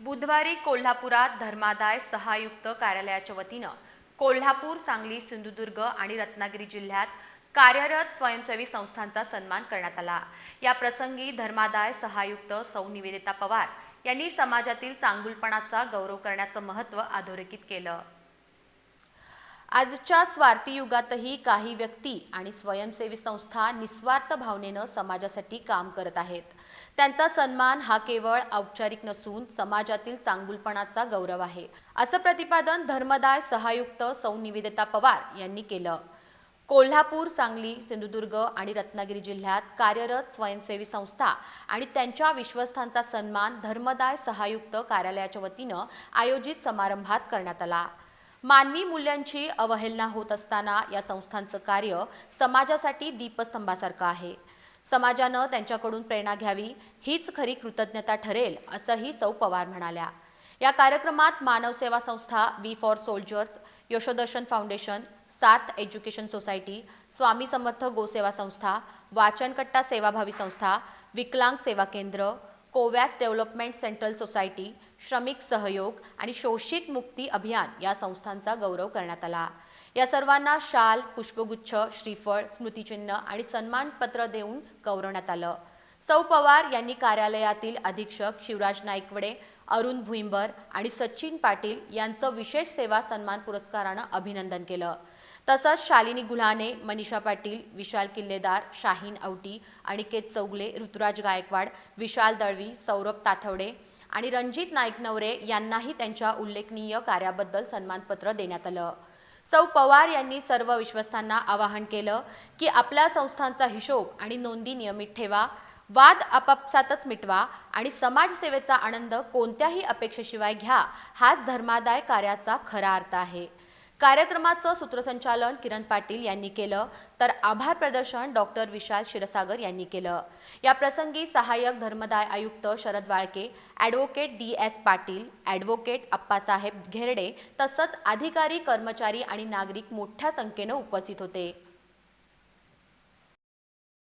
बुधवारी कोल्हापुरात धर्मादाय सहायुक्त कार्यालयाच्या वतीनं कोल्हापूर सांगली सिंधुदुर्ग आणि रत्नागिरी जिल्ह्यात कार्यरत स्वयंसेवी संस्थांचा सन्मान करण्यात आला. या प्रसंगी धर्मादाय सहायुक्त सौ निवेदिता पवार यांनी समाजातील चांगुलपणाचा गौरव करण्याचं महत्त्व अधोरेखित केलं. आजच्या स्वार्थी युगातही काही व्यक्ती आणि स्वयंसेवी संस्था निस्वार्थ भावनेनं समाजासाठी काम करत आहेत. त्यांचा सन्मान हा केवळ औपचारिक नसून समाजातील चांगुलपणाचा गौरव आहे. असं प्रतिपादन धर्मदाय सहायुक्त सौ निवेदिता पवार यांनी केलं. कोल्हापूर सांगली सिंधुदुर्ग आणि रत्नागिरी जिल्ह्यात कार्यरत स्वयंसेवी संस्था आणि त्यांच्या विश्वस्तांचा सन्मान धर्मदाय सहायुक्त कार्यालयाच्या वतीनं आयोजित समारंभात करण्यात आला. मानवी मूल्यांची अवहेलना होत असताना या संस्थांचं कार्य समाजासाठी दीपस्तंभासारखं आहे. समाजानं त्यांच्याकडून प्रेरणा घ्यावी हीच खरी कृतज्ञता ठरेल असंही सौ पवार म्हणाल्या. या कार्यक्रमात मानव सेवा संस्था we for soldiers Yashodarshan foundation Sarth education society Swami Samarth गोसेवा संस्था वाचनकट्टा सेवाभावी संस्था विकलांग सेवा केंद्र कोवॅस डेव्हलपमेंट सेंट्रल सोसायटी श्रमिक सहयोग आणि शोषित मुक्ती अभियान या संस्थांचा गौरव करण्यात आला. या सर्वांना शाल पुष्पगुच्छ श्रीफळ स्मृतिचिन्ह आणि सन्मानपत्र देऊन गौरवण्यात आलं. सौ पवार यांनी कार्यालयातील अधीक्षक शिवराज नाईकवडे अरुण भुईंबर आणि सचिन पाटील यांचं विशेष सेवा सन्मान पुरस्कारानं अभिनंदन केलं. तसंच शालिनी गुल्हाने मनीषा पाटील विशाल किल्लेदार शाहीन औटी अनिकेत चौगले ऋतुराज गायकवाड विशाल दळवी सौरभ ताथवडे आणि रणजित नाईक नवरे यांनाही त्यांच्या उल्लेखनीय कार्याबद्दल सन्मानपत्र देण्यात आलं. सौ पवार यांनी सर्व विश्वस्तांना आवाहन केलं की आपल्या संस्थांचा हिशोब आणि नोंदी नियमित ठेवा. वाद आपापसातच मिटवा आणि समाजसेवेचा आनंद कोणत्याही अपेक्षेशिवाय घ्या हाच धर्मादाय कार्याचा खरा अर्थ आहे. कार्यक्रमाचं सूत्रसंचालन किरण पाटील यांनी केलं तर आभार प्रदर्शन डॉक्टर विशाल क्षीरसागर यांनी केलं. या प्रसंगी सहाय्यक धर्मदाय आयुक्त Sharad Walke advocate D S Patil advocate Appasaheb Gherde तसंच अधिकारी कर्मचारी आणि नागरिक मोठ्या संख्येनं उपस्थित होते.